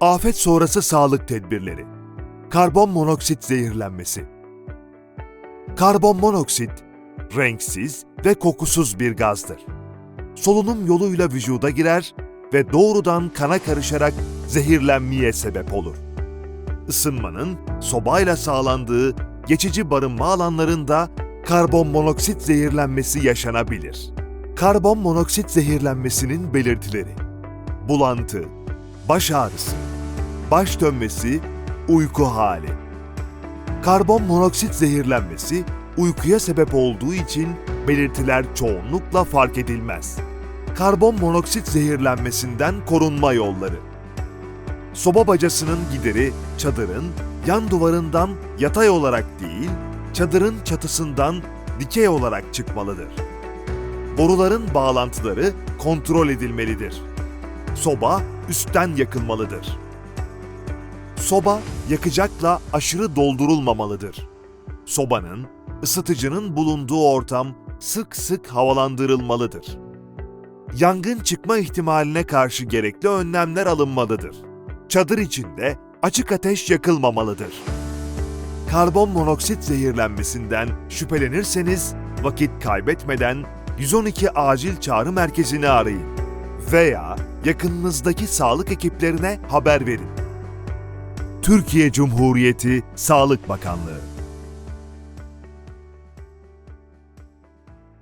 Afet sonrası sağlık tedbirleri. Karbon monoksit zehirlenmesi. Karbon monoksit, renksiz ve kokusuz bir gazdır. Solunum yoluyla vücuda girer ve doğrudan kana karışarak zehirlenmeye sebep olur. Isınmanın sobayla sağlandığı geçici barınma alanlarında karbon monoksit zehirlenmesi yaşanabilir. Karbon monoksit zehirlenmesinin belirtileri bulantı, baş ağrısı, baş dönmesi, uyku hali. Karbon monoksit zehirlenmesi uykuya sebep olduğu için belirtiler çoğunlukla fark edilmez. Karbon monoksit zehirlenmesinden korunma yolları. Soba bacasının gideri çadırın yan duvarından yatay olarak değil, çadırın çatısından dikey olarak çıkmalıdır. Boruların bağlantıları kontrol edilmelidir. Soba üstten yakılmalıdır. Soba yakacakla aşırı doldurulmamalıdır. Sobanın, ısıtıcının bulunduğu ortam sık sık havalandırılmalıdır. Yangın çıkma ihtimaline karşı gerekli önlemler alınmalıdır. Çadır içinde açık ateş yakılmamalıdır. Karbon monoksit zehirlenmesinden şüphelenirseniz vakit kaybetmeden 112 acil çağrı merkezini arayın veya yakınınızdaki sağlık ekiplerine haber verin. Türkiye Cumhuriyeti Sağlık Bakanlığı